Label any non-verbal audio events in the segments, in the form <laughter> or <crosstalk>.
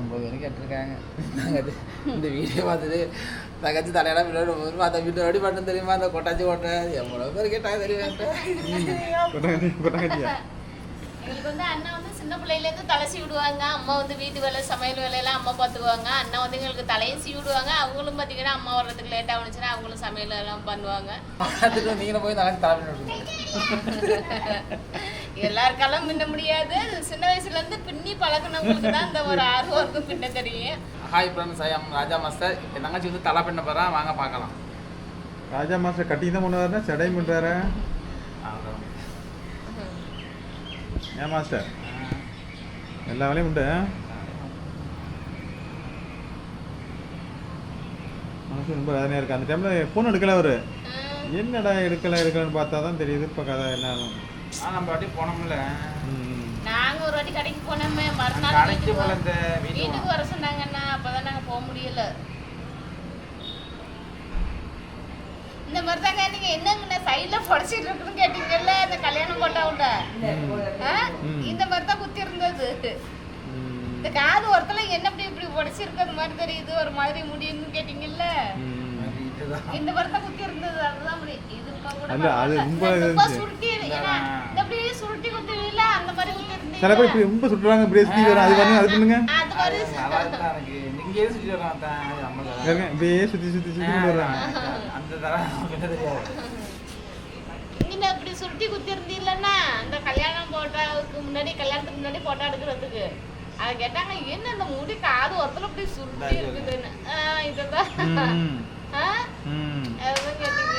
ஒம்பது வரைக்கும் கேட்டிருக்காங்க. நாங்கள் இந்த வீடியோ பார்த்துட்டு தங்கச்சி தலையெல்லாம் பின்னாடி வருமா அந்த வீட்டு ரெடி பண்ண தெரியுமா? அந்த கொட்டாச்சி கொட்டை எவ்வளோ பேர் கேட்டாங்க தெரியுமா எங்களுக்கு வந்து அண்ணா வந்து சின்ன பிள்ளையில இருந்து தலை விடுவாங்க அம்மா வந்து வீட்டு வேலை சமையல் வேலையெல்லாம் அம்மா பார்த்துக்குவாங்க. அண்ணா வந்து எங்களுக்கு தலையும் சீவி விடுவாங்க அவங்களும் பார்த்தீங்கன்னா அம்மா வர்றதுக்கு லேட் ஆகுனுச்சுன்னா அவங்களும் சமையல் எல்லாம் பண்ணுவாங்க. பார்த்துட்டு நீங்களும் போய் தங்கச்சி தலை பின்னாடி எல்லாருக்கெல்லாம் பின்ன முடியாது. சின்ன வயசுல இருந்து பின்னி பழகினவங்களுக்கு தான் இந்த ஒரு ஆர்வம் இருக்கும் பின்ன தெரியும். Hi friends I am Raja master என் தங்கச்சி வந்து தலை பின்ன போகிறா வாங்க பார்க்கலாம். ராஜா மாஸ்டர் கட்டிங் தான் பண்ணுவாருன்னா சடை பண்ணுறாரு. ஏன் மாஸ்டர் எல்லா வேலையும் உண்டு. மனசு ரொம்ப வேதனையாக இருக்குது அந்த டைமில் ஃபோன் எடுக்கல அவரு. என்னடா எடுக்கல எடுக்கலன்னு பார்த்தா தான் தெரியுது. இப்போ கதை என்ன நம்ம வாட்டி போனோம்ல ம். நாங்க ஒரு வாட்டி கடைக்கு போனோமே மறுநாள் கடைக்கு போல இந்த வீட்டுக்கு வர சொன்னாங்கண்ணா அப்பதான் நாங்க போக முடியல இந்த மாதிரி தாங்க நீங்க என்னங்கண்ணா சைட்ல புடச்சிட்டு இருக்குன்னு கேட்டீங்கல்ல இந்த கல்யாணம் ம். இந்த மாதிரி தான் குத்தி இருந்தது. இந்த காது ஒருத்தல என்ன இப்படி இப்படி புடச்சிருக்கிறது மாதிரி தெரியுது ஒரு மாதிரி முடியும்னு கேட்டீங்கல்ல. இந்த மாதிரி தான் குத்தி இருந்தது அதுதான் இது கூட. ரொம்ப. சுருட்டி ஏன்னா, இந்த அப்படி சுருட்டி குத்துவீல அந்த மாதிரி குத்தி சில பேர் இப்படி ரொம்ப சுற்றுறாங்க சுற்றி வரும் அது பண்ணுங்க அது பண்ணுங்க. இப்படியே சுற்றி சுற்றி சுற்றி வர்றாங்க. அந்த நீங்க இப்படி சுருட்டி குத்தி இருந்தீங்கன்னா அந்த கல்யாணம் போட்டோவுக்கு முன்னாடி கல்யாணத்துக்கு முன்னாடி போட்டோ எடுக்கிறதுக்கு. அதை கேட்டாங்க என்ன இந்த முடி காது ஒருத்தல இப்படி சுருட்டி இருக்குதுன்னு? இதுதான் கேட்டீங்க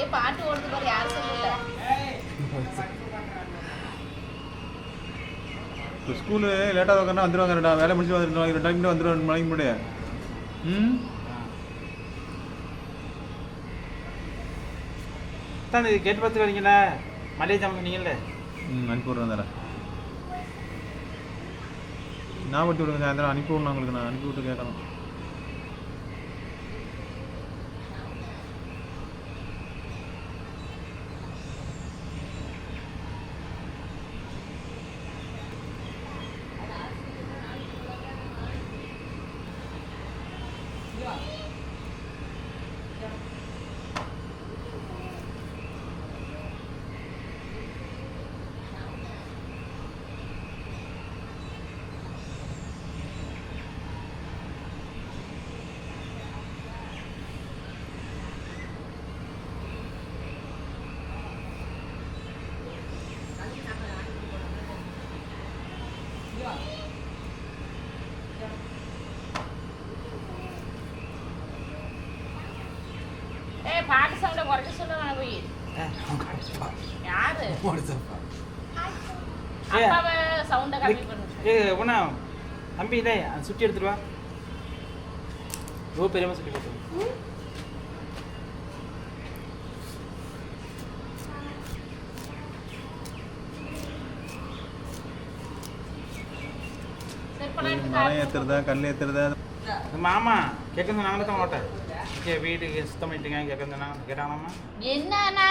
இங்கே பாட்டு ஓடுது பாரு யாரும் சொல்லல. ஸ்கூலு லேட்டாக உட்காந்து வந்துடுவாங்க ரெண்டா வேலை முடிச்சு வந்துடுவாங்க ரெண்டு டைம் வந்துடுவாங்க ரெண்டு மணிக்கு முன்னாடி ம்? தான் இது கேட்டு பார்த்து வரீங்களா மளிகை ஜாமான் சொன்னீங்கல்ல ம் அனுப்பி விட்றேன் தரேன் ஞாபகத்து விடுங்க சாயந்தரம் அனுப்பி விடணும் உங்களுக்கு நான் அனுப்பி விட்டு கேட்கணும் பண்ணு ஏ தம்பி இல்லை அதை சுற்றி எடுத்துட்டு வா. சுற்றி கொடுத்து செருப்பெல்லாம் எடுத்து மரம். ஏற்றுறதா கல் மாமா கேட்க சொன்னாங்களே தான் ஓட்டேன் ஓகே வீட்டுக்கு சுத்தம் பண்ணிட்டுங்க சொன்னாங்க கேட்டாங்களாம்மா என்னண்ணா?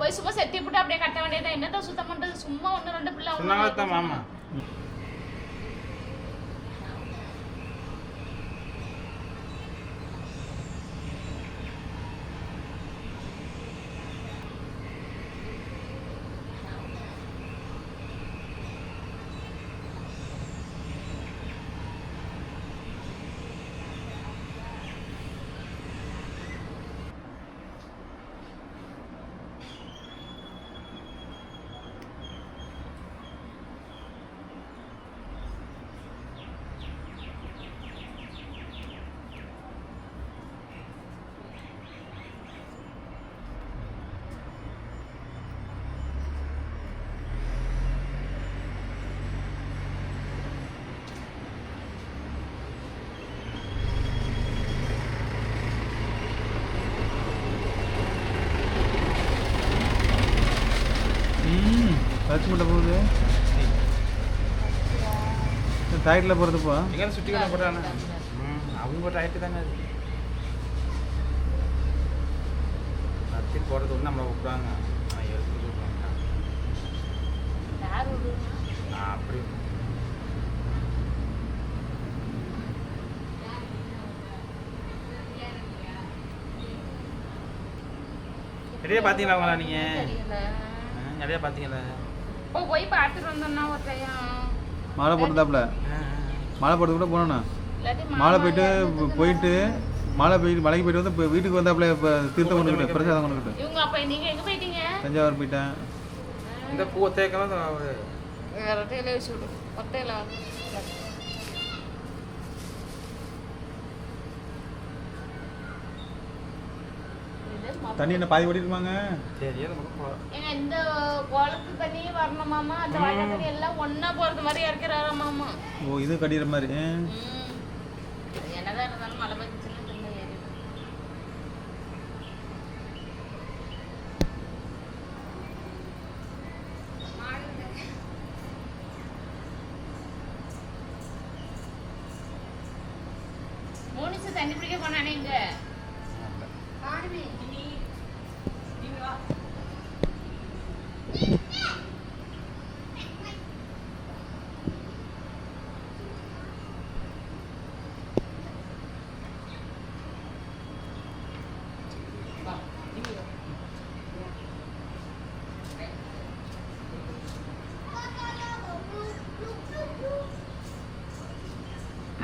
போய் சும்மா செத்தி போட்டு அப்படியே கட்ட வேண்டியதா என்னதான் சுத்தம் பண்றது? சும்மா ஒண்ணு ரெண்டு பிள்ளை தான் மாமா ம் டச் மட்டும் போகுது. டைட்டில் போகிறதுப்பா எங்கே சுற்றி கொண்டு போட்டானே? ம் அவங்க ரைட்டு தானே அது. திருப்பி போடுறது வந்து நம்மளை விட்றாங்க ஆனால் எடுத்து விட்றாங்க யார் விடுறா? நான் அப்படி நிறைய பார்த்தீங்களா அவங்களா நீங்கள் தெரியல. நிறைய பார்த்தீங்களா இப்போ போய் பார்த்துட்டு வந்தோம்னா ஒரு டைம் மாலை போட்டுதாப்புல மாலை போட்டு கூட போனோண்ணா மாலை போயிட்டு போயிட்டு மாலை போயிட்டு மலைக்கு போயிட்டு வந்து இப்போ வீட்டுக்கு வந்தாப்புல இப்போ தீர்த்தம் கொண்டுக்கிட்டு பிரசாதம் கொண்டுக்கிட்டு இவங்க அப்ப நீங்க எங்க போயிட்டீங்க? தஞ்சாவூர் போயிட்டேன். இந்த பூவை தேக்கலாம் ஒரு ரெட்டையில வச்சு விடு. ஒட்டையில தண்ணி என்ன பாதி ஓடிருமாங்க? சரி அது மட்டும் போகலாம் ஏங்க இந்த குளத்து தண்ணி வரணுமாமா அந்த வயல் தண்ணி எல்லாம் ஒண்ணா போறது மாதிரி இறக்கிறாராமாமா ஓ இது கடிக்கிற மாதிரி. என்னதான் இருந்தாலும் மழை பெஞ்சுச்சுன்னா தண்ணி பிடிக்க போனானே இங்க.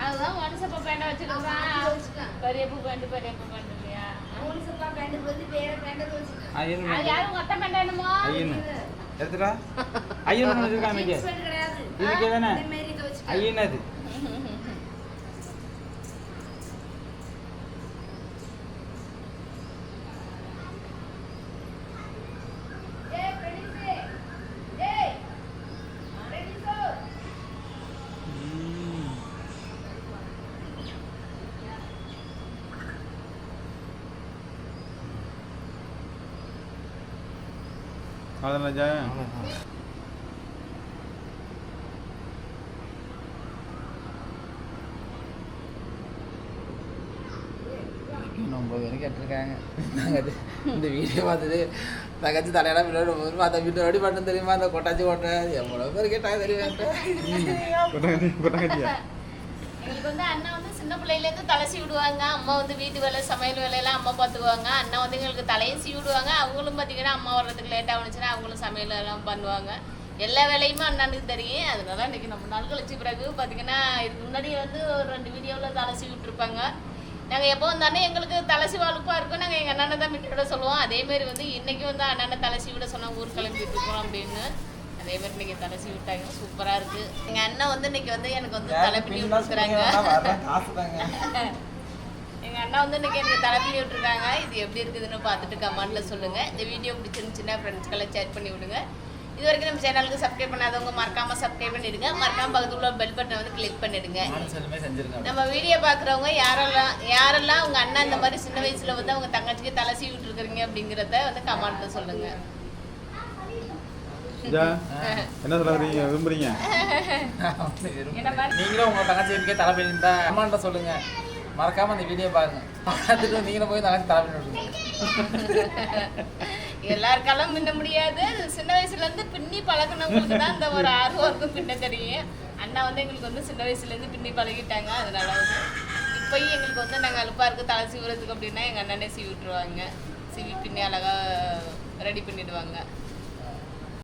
அதுதான் மனுஷப்ப பேண்ட வச்சிருக்கான் பெரிய பூ பேண்ட் பெரிய பூ பேண்ட் எடுத்துடா ஐயன் வச்சிருக்காங்க இதுக்கே தானே ஐயன் அது <laughs> இன்னும் ஒம்பது வரைக்கும் கேட்டிருக்காங்க. நாங்கள் இந்த வீடியோ பார்த்துட்டு தங்கச்சி தலையெல்லாம் பின்னாடி ஒரு அந்த வீட்டு ரெடி பண்ண தெரியுமா? அந்த கொட்டாச்சி கொட்டை எவ்வளோ பேர் கேட்டாங்க தெரியுமா? எங்களுக்கு வந்து அண்ணா வந்து சின்ன பிள்ளையிலேருந்து தலை சீ விடுவாங்க அம்மா வந்து வீட்டு வேலை சமையல் வேலையெல்லாம் அம்மா பார்த்துக்குவாங்க. அண்ணா வந்து எங்களுக்கு தலையும் சீவி விடுவாங்க அவங்களும் பார்த்தீங்கன்னா அம்மா வர்றதுக்கு லேட் வந்துச்சுன்னா அவங்களும் சமையல் எல்லாம் பண்ணுவாங்க. எல்லா வேலையுமே அண்ணனுக்கு தெரியும். அதனால இன்னைக்கு நம்ம நாள் கழிச்சு பிறகு பார்த்தீங்கன்னா இதுக்கு முன்னாடி வந்து ஒரு ரெண்டு வீடியோவில் தலை சீவி விட்டுருப்பாங்க நாங்கள் எப்போ வந்தானே எங்களுக்கு தலைசி வலுப்பாக இருக்கும். நாங்கள் எங்கள் அண்ணனை தான் விட்டு விட சொல்லுவோம் அதேமாரி வந்து இன்னைக்கு வந்து அண்ணனை தலைசி விட சொன்னாங்க ஊர் கிளம்பிட்டு இருக்கோம் அப்படின்னு. அதே மாதிரி இன்னைக்கு தலசி விட்டாங்க சூப்பராக இருக்கு. எங்கள் அண்ணன் வந்து இன்னைக்கு வந்து எனக்கு வந்து தலை பின்னி விட்டுருக்குறாங்க. <laughs> எங்கள் அண்ணா வந்து இன்னைக்கு எனக்கு தலை பின்னி விட்டுருக்காங்க. இது எப்படி இருக்குதுன்னு பார்த்துட்டு கமெண்ட்ல சொல்லுங்க. இந்த வீடியோ பிடிச்சிருந்துச்சுன்னா ஃப்ரெண்ட்ஸ்க்கெல்லாம் ஷேர் பண்ணி விடுங்க. இது வரைக்கும் நம்ம சேனலுக்கு சப்ஸ்கிரைப் பண்ணாதவங்க மறக்காம சப்ஸ்கிரைப் பண்ணிடுங்க. மறக்காம பக்கத்துல உள்ள பெல் பட்டனை வந்து கிளிக் பண்ணிடுங்க. நம்ம வீடியோ பார்க்குறவங்க யாரெல்லாம் யாரெல்லாம் உங்க அண்ணா இந்த மாதிரி சின்ன வயசுல வந்து அவங்க தங்கச்சிக்கு தலை சீவிட்டு இருக்கிறீங்க அப்படிங்கிறத வந்து கமெண்ட்ல சொல்லுங்க. ராஜா என்ன சொல்ல வரீங்க விரும்புறீங்க? நீங்களும் உங்க தங்கச்சி வீட்டுக்கே தலை பண்ணியிருந்தா அம்மாண்ட சொல்லுங்க. மறக்காம அந்த வீடியோ பாருங்க. பார்த்துட்டு நீங்களும் போய் தங்கச்சி தலை பண்ணி விட்டுருங்க எல்லாருக்கெல்லாம் பின்ன முடியாது சின்ன வயசுல இருந்து பின்னி பழகினவங்களுக்கு தான் இந்த ஒரு ஆர்வம் இருக்கும் பின்ன தெரியும் அண்ணா வந்து எங்களுக்கு வந்து சின்ன வயசுல இருந்து பின்னி பழகிட்டாங்க. அதனால வந்து இப்பயும் எங்களுக்கு வந்து நாங்கள் அலுப்பா இருக்கு. தலை சீவுறதுக்கு அப்படின்னா எங்க அண்ணனே சீவி விட்டுருவாங்க. சீவி பின்னி அழகா ரெடி பண்ணிடுவாங்க.